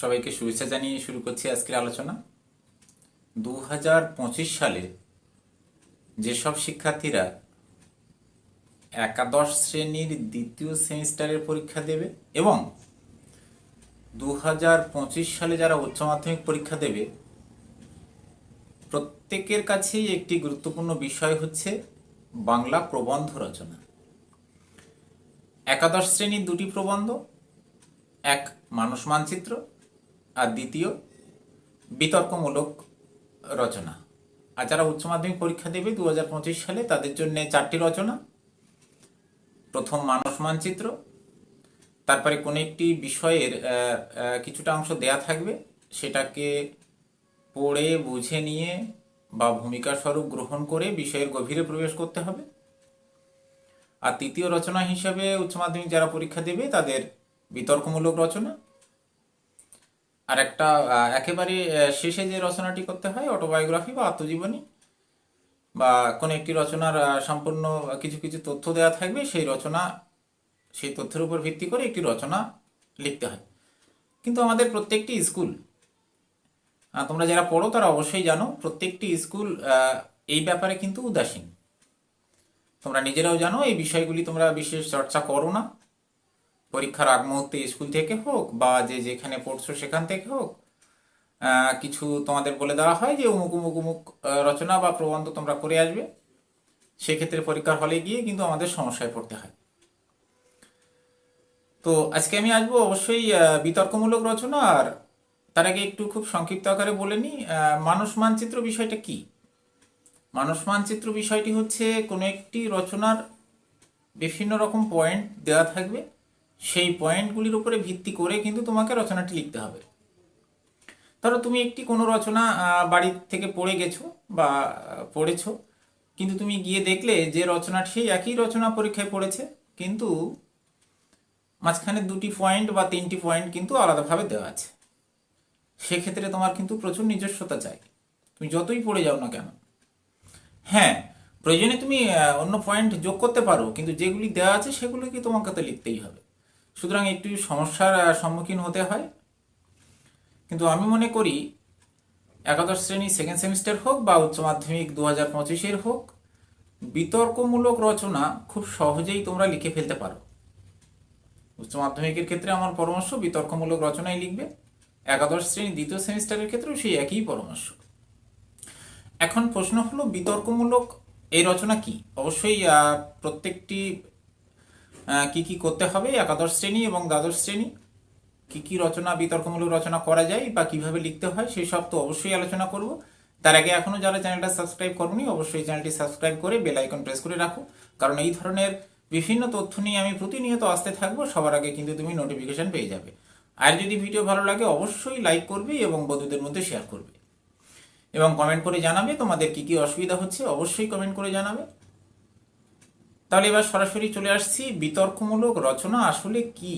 সবাইকে শুভেচ্ছা জানিয়ে শুরু করছি আজকের আলোচনা। দু পঁচিশ সালে যেসব শিক্ষার্থীরা একাদশ শ্রেণির দ্বিতীয় সেমিস্টারের পরীক্ষা দেবে এবং দু পঁচিশ সালে যারা উচ্চ মাধ্যমিক পরীক্ষা দেবে, প্রত্যেকের কাছেই একটি গুরুত্বপূর্ণ বিষয় হচ্ছে বাংলা প্রবন্ধ রচনা। একাদশ শ্রেণির দুটি প্রবন্ধ, এক মানুষ মানচিত্র আর দ্বিতীয়, বিতর্কমূলক রচনা। আর যারা উচ্চ মাধ্যমিক পরীক্ষা দেবে দু হাজার পঁচিশ সালে, তাদের জন্য চারটি রচনা। প্রথম মানুষ মানচিত্র, তারপরে কোনো একটি বিষয়ের কিছুটা অংশ দেয়া থাকবে, সেটাকে পড়ে, বুঝে নিয়ে বা ভূমিকা স্বরূপ গ্রহণ করে বিষয়ের গভীরে প্রবেশ করতে হবে। আর তৃতীয় রচনা হিসাবে উচ্চ মাধ্যমিক যারা পরীক্ষা দেবে, তাদের বিতর্কমূলক রচনা। আর একটা একেবারে শেষে যে রচনাটি করতে হয় অটোবায়োগ্রাফি বা আত্মজীবনী, বা কোনো একটি রচনার সম্পূর্ণ কিছু কিছু তথ্য দেওয়া থাকবে, সেই রচনা, সেই তথ্যের উপর ভিত্তি করে একটি রচনা লিখতে হয়। কিন্তু আমাদের প্রত্যেকটি স্কুল তোমরা যারা পড়ো তারা অবশ্যই জানো, প্রত্যেকটি স্কুল এই ব্যাপারে কিন্তু উদাসীন। তোমরা নিজেরাও জানো, এই বিষয়গুলি তোমরা বিশেষ চর্চা করো না। পরীক্ষার আগ মুহূর্তে স্কুল থেকে হোক বা যে যেখানে পড়ছো সেখান থেকে হোক কিছু তোমাদের বলে দেওয়া হয় যে অমুক অমুক অমুক রচনা বা প্রবন্ধ তোমরা করে আসবে। সেক্ষেত্রে পরীক্ষার হলে গিয়ে কিন্তু আমাদের সমস্যায় পড়তে হয়। তো আজকে আমি আসব অবশ্যই বিতর্কমূলক রচনা আর তার আগে একটু খুব সংক্ষিপ্ত আকারে বলে নিই মানুষ মানচিত্র বিষয়টা কি? মানুষ মানচিত্র বিষয়টি হচ্ছে কোনো একটি রচনার বিভিন্ন রকম পয়েন্ট দেওয়া থাকবে। সেই পয়েন্টগুলির উপরে ভিত্তি করে কিন্তু তোমাকে রচনাটি লিখতে হবে। ধরো তুমি একটি কোনো রচনা বাড়ির থেকে পড়ে গেছো বা পড়েছো, কিন্তু তুমি গিয়ে দেখলে যে রচনাটি সেই একই রচনা পরীক্ষায় পড়েছে, কিন্তু মাঝখানে দুটি পয়েন্ট বা তিনটি পয়েন্ট কিন্তু আলাদাভাবে দেওয়া আছে। সেক্ষেত্রে তোমার কিন্তু প্রচুর নিজস্বতা চাই। তুমি যতই পড়ে যাও না কেন। হ্যাঁ প্রয়োজনে তুমি অন্য পয়েন্ট যোগ করতে পারো, কিন্তু যেগুলি দেওয়া আছে সেগুলোকে তোমাকে তো লিখতেই হবে। সুতরাং একটু সমস্যার সম্মুখীন হতে হয়। কিন্তু আমি মনে করি, একাদশ শ্রেণি সেকেন্ড সেমিস্টার হোক বা উচ্চ মাধ্যমিক দু হাজার পঁচিশের হোক, বিতর্কমূলক রচনা খুব সহজেই তোমরা লিখে ফেলতে পারো। উচ্চ মাধ্যমিকের ক্ষেত্রে আমার পরামর্শ, বিতর্কমূলক রচনাই লিখবে। একাদশ শ্রেণি দ্বিতীয় সেমিস্টারের ক্ষেত্রেও সেই একই পরামর্শ। এখন প্রশ্ন হলো, বিতর্কমূলক এই রচনা কি? অবশ্যই প্রত্যেকটি কি কি করতে হবে? একাদশ শ্রেণি এবং দ্বাদশ শ্রেণি। কি কি রচনা, বিতর্কমূলক রচনা করা যায় বা কীভাবে লিখতে হয়, সেই সব তো অবশ্যই আলোচনা করব। তার আগে এখনও যারা চ্যানেলটা সাবস্ক্রাইব করনি, অবশ্যই চ্যানেলটি সাবস্ক্রাইব করে বেল আইকন প্রেস করে রাখো। কারণ এই ধরনের বিভিন্ন তথ্য নিয়ে আমি প্রতিনিয়ত আসতে থাকব, সবার আগে কিন্তু তুমি নোটিফিকেশন পেয়ে যাবে। আর যদি ভিডিও ভালো লাগে, অবশ্যই লাইক করবে এবং বন্ধুদের মধ্যে শেয়ার করবে। এবং কমেন্ট করে জানাবে তোমাদের কি কি অসুবিধা হচ্ছে, অবশ্যই কমেন্ট করে জানাবে। তাহলে এবার সরাসরি চলে আসছি বিতর্কমূলক রচনা আসলে কি?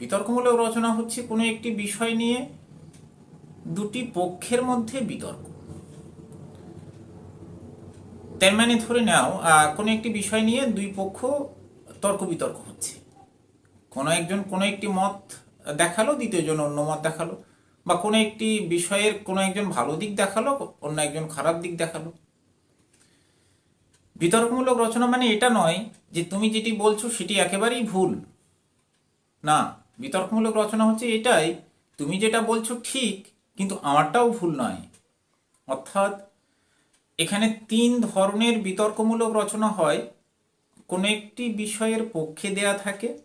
বিতর্কমূলক রচনা হচ্ছে কোনো একটি বিষয় নিয়ে দুটি পক্ষের মধ্যে বিতর্ক। তার মানে ধরে নাও কোনো একটি বিষয় নিয়ে দুই পক্ষ তর্ক বিতর্ক হচ্ছে। কোনো একজন কোনো একটি মত দেখাল, দ্বিতীয়জন অন্য মত দেখাল, বা কোনো একটি বিষয়ের কোনো একজন ভালো দিক দেখাল, অন্য একজন খারাপ দিক দেখাল। বিতর্কমূলক রচনা মানে এটা নয় যে তুমি যেটি বলছো সেটি একেবারেই ভুল। না, বিতর্কমূলক রচনা হচ্ছে এটাই, তুমি যেটা বলছো ঠিক, কিন্তু আমারটাও ভুল নয়। অর্থাৎ এখানে তিন ধরনের বিতর্কমূলক রচনা হয়। কোনো একটি বিষয়ের পক্ষে দেয়া থাকে,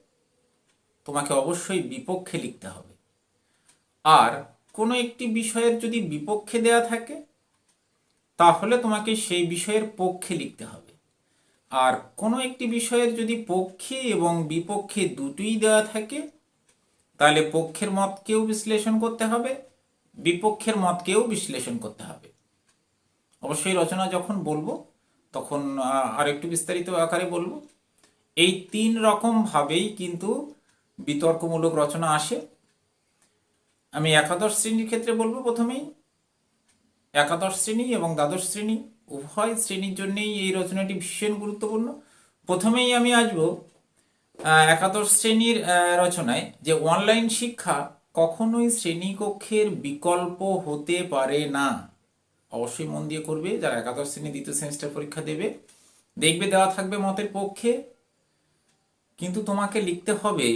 তোমাকে অবশ্যই বিপক্ষে লিখতে হবে। আর কোনো একটি বিষয়ের যদি বিপক্ষে দেয়া থাকে তাহলে তোমাকে সেই বিষয়ের পক্ষে লিখতে হবে। আর কোনো একটি বিষয়ের যদি পক্ষে এবং বিপক্ষে দুটোই দেওয়া থাকে, তাহলে পক্ষের মতকেও বিশ্লেষণ করতে হবে, বিপক্ষের মতকেও বিশ্লেষণ করতে হবে। অবশ্যই রচনা যখন বলব, তখন আর একটু বিস্তারিত আকারে বলব। এই তিন রকম ভাবেই কিন্তু বিতর্কমূলক রচনা আসে। আমি একাদশ শ্রেণির ক্ষেত্রে বলব প্রথমেই একাদশ শ্রেণি এবং দ্বাদশ শ্রেণি, উভয় শ্রেণির জন্যেই এই রচনাটি ভীষণ গুরুত্বপূর্ণ। প্রথমেই আমি আসব একাদশ শ্রেণির রচনায় যে অনলাইন শিক্ষা কখনোই শ্রেণীকক্ষের বিকল্প হতে পারে না। অবশ্যই মন দিয়ে করবে, যারা একাদশ শ্রেণি দ্বিতীয় সেমিস্টার পরীক্ষা দেবে, দেখবে দেওয়া থাকবে মতের পক্ষে। কিন্তু তোমাকে লিখতে হবে,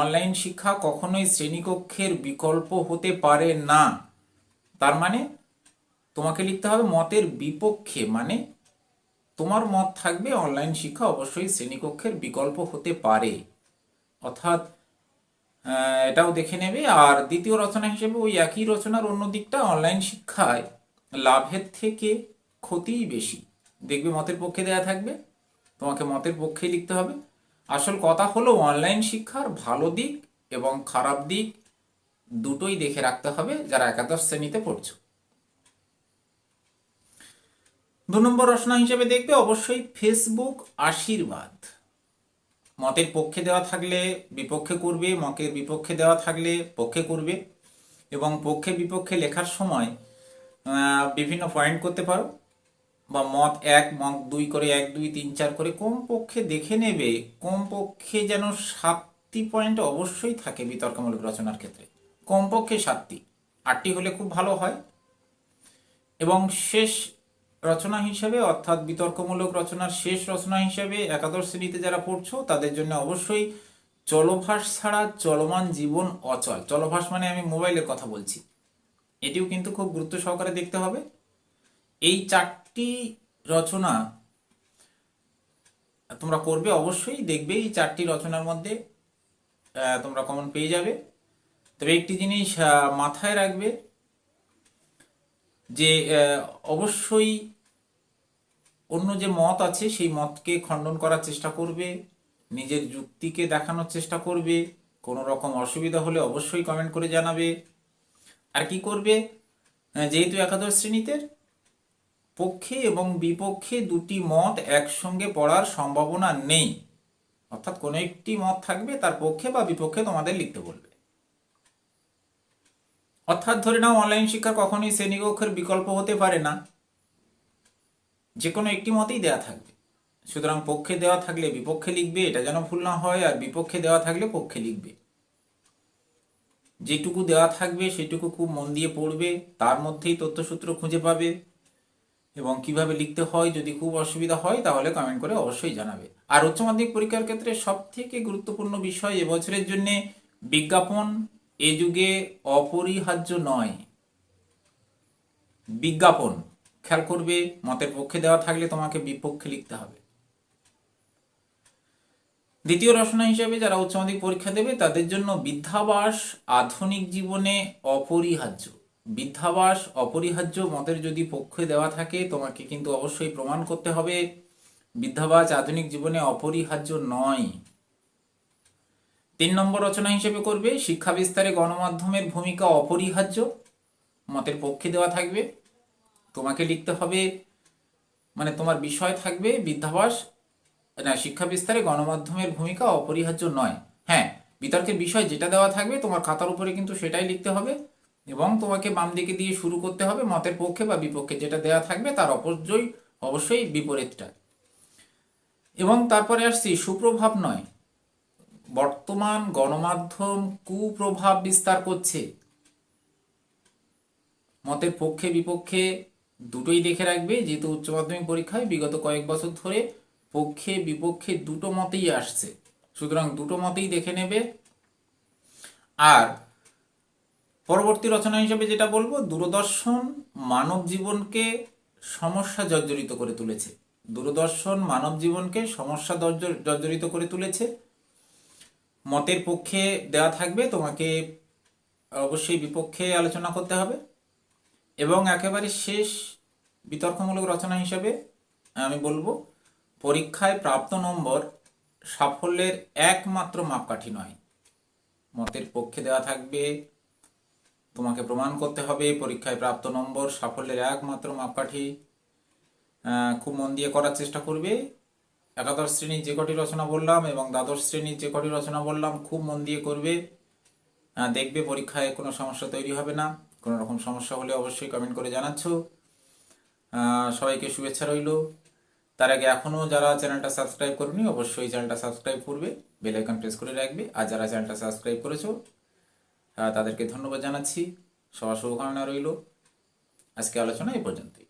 অনলাইন শিক্ষা কখনোই শ্রেণীকক্ষের বিকল্প হতে পারে না। তার মানে তোমাকে লিখতে হবে মতের বিপক্ষে মানে তোমার মত থাকবে অনলাইন শিক্ষা অবশ্যই শ্রেণীকক্ষের বিকল্প হতে পারে। অর্থাৎ এটাও দেখে নেবে। আর দ্বিতীয় রচনা হিসেবে ওই একই রচনার অন্য দিকটা অনলাইন শিক্ষায় লাভের থেকে ক্ষতিই বেশি। দেখবে মতের পক্ষে দেয়া থাকবে, তোমাকে মতের পক্ষেই লিখতে হবে। আসল কথা হলো অনলাইন শিক্ষার ভালো দিক এবং খারাপ দিক দুটোই দেখে রাখতে হবে যারা একাদশ শ্রেণীতে পড়ছো। দু নম্বর রচনা হিসেবে দেখবে অবশ্যই ফেসবুক আশীর্বাদ। মতের পক্ষে দেওয়া থাকলে বিপক্ষে করবে, মতের বিপক্ষে দেওয়া থাকলে পক্ষে করবে এবং পক্ষে বিপক্ষে লেখার সময় বিভিন্ন পয়েন্ট করতে পারো। বা মত এক, মত দুই করে এক, দুই, তিন, চার করে কম পক্ষে দেখে নেবে। কম পক্ষে যেন সাতটি পয়েন্ট অবশ্যই থাকে বিতর্কমূলক রচনার ক্ষেত্রে। কমপক্ষে সাতটি। আটটি হলে খুব ভালো হয়। এবং শেষ রচনা হিসেবে, অর্থাৎ বিতর্কমূলক রচনার শেষ রচনা হিসেবে একাদশ শ্রেণীতে যারা পড়ছো, তাদের জন্য অবশ্যই চলভাস ছাড়া চলমান জীবন অচল। চলভাস মানে আমি মোবাইলের কথা বলছি। এটিও কিন্তু খুব গুরুত্ব সহকারে দেখতে হবে। এই চারটি রচনা তোমরা করবে অবশ্যই, দেখবে এই চারটি রচনার মধ্যে তোমরা কমন পেয়ে যাবে। তবে একটি জিনিস মাথায় রাখবে যে অবশ্যই অন্য যে মত আছে, সেই মতকে খণ্ডন করার চেষ্টা করবে, নিজের যুক্তিকে দেখানোর চেষ্টা করবে, কোনো রকম অসুবিধা হলে অবশ্যই কমেন্ট করে জানাবে। আর কি করবে? যেহেতু একাদশ শ্রেণীতে পক্ষে এবং বিপক্ষে দুটি মত একসঙ্গে পড়ার সম্ভাবনা নেই, অর্থাৎ কোনো একটি মত থাকবে, তার পক্ষে বা বিপক্ষে তোমাদের লিখতে বলবে। অর্থাৎ ধরে নাও অনলাইন শিক্ষা কখনোই শ্রেণীকক্ষের বিকল্প হতে পারে না। যে কোনো একটি মতেই দেওয়া থাকবে। সুতরাং পক্ষে দেওয়া থাকলে বিপক্ষে লিখবে, এটা যেন ভুল না হয়, আর বিপক্ষে দেওয়া থাকলে পক্ষে লিখবে। যেটুকু দেওয়া থাকবে, সেটুকু খুব মন দিয়ে পড়বে, তার মধ্যেই তথ্যসূত্র খুঁজে পাবে। এবং কীভাবে লিখতে হয়, যদি খুব অসুবিধা হয়, তাহলে কমেন্ট করে অবশ্যই জানাবে। আর উচ্চ মাধ্যমিক পরীক্ষার ক্ষেত্রে সব থেকে গুরুত্বপূর্ণ বিষয় এবছরের জন্য বিজ্ঞাপন এ যুগে অপরিহার্য নয়। বিজ্ঞাপন। খেয়াল করবে, মতের পক্ষে দেওয়া থাকলে তোমাকে বিপক্ষে লিখতে হবে। দ্বিতীয় রচনা হিসেবে যারা উচ্চ মাধ্যমিক পরীক্ষা দেবে, তাদের জন্য বিদ্যাবাস আধুনিক জীবনে অপরিহার্য। বিদ্যাবাস অপরিহার্য, মতের যদি পক্ষে দেওয়া থাকে, তোমাকে কিন্তু অবশ্যই প্রমাণ করতে হবে বিদ্যাবাস আধুনিক জীবনে অপরিহার্য নয়। তিন নম্বর রচনা হিসেবে করবে শিক্ষা বিস্তারে গণমাধ্যমের ভূমিকা অপরিহার্য, মতের পক্ষে দেওয়া থাকবে তোমাকে লিখতে হবে মানে তোমার বিষয় থাকবে বিদ্যাবাস না, শিক্ষা বিস্তারে গণমাধ্যমের ভূমিকা অপরিহার্য নয়। হ্যাঁ বিতর্কের বিষয় যেটা দেওয়া থাকবে তোমার খাতার উপরে কিন্তু সেটাই লিখতে হবে এবং তোমাকে বাম দিকে দিয়ে শুরু করতে হবে মতের পক্ষে বা বিপক্ষে যেটা দেওয়া থাকবে তার অপর্যয় অবশ্যই বিপরীতটা। এবং তারপরে আসছি, সুপ্রভাব নয়। বর্তমান গণমাধ্যম কুপ্রভাব বিস্তার করছে। মতের পক্ষে, বিপক্ষে দুটোই দেখে রাখবে, যেহেতু উচ্চ মাধ্যমিক পরীক্ষায় বিগত কয়েক বছর ধরে পক্ষে, বিপক্ষে দুটো মতেই আসছে। সুতরাং দুটো মতেই দেখে নেবে। আর পরবর্তী রচনা হিসেবে যেটা বলব, দূরদর্শন মানব জীবনকে সমস্যা জর্জরিত করে তুলেছে। দূরদর্শন মানব জীবনকে সমস্যা জর্জর- জর্জরিত করে তুলেছে। মতের পক্ষে দেওয়া থাকবে, তোমাকে অবশ্যই বিপক্ষে আলোচনা করতে হবে। এবং একেবারে শেষ বিতর্কমূলক রচনা হিসেবে আমি বলব, পরীক্ষায় প্রাপ্ত নম্বর সাফল্যের একমাত্র মাপকাঠি নয়। মতের পক্ষে দেওয়া থাকবে, তোমাকে প্রমাণ করতে হবে, পরীক্ষায় প্রাপ্ত নম্বর সাফল্যের একমাত্র মাপকাঠি খুব মন দিয়ে করার চেষ্টা করবে। একাদশ শ্রেণির যে কটি রচনা বললাম এবং দ্বাদশ শ্রেণির যে কটি রচনা বললাম, খুব মন দিয়ে করবে। দেখবে পরীক্ষায় কোনো সমস্যা তৈরি হবে না। কোনো রকম সমস্যা হলে অবশ্যই কমেন্ট করে জানাচ্ছ। সবাইকে শুভেচ্ছা রইল। তার আগে এখনও যারা চ্যানেলটা সাবস্ক্রাইব করনি, অবশ্যই চ্যানেলটা সাবস্ক্রাইব করবে বেল আইকন প্রেস করে রাখবে। আর যারা চ্যানেলটা সাবস্ক্রাইব করেছ তাদেরকে ধন্যবাদ জানাচ্ছি। সবার শুভকামনা রইল। আজকে আলোচনা এই পর্যন্তই।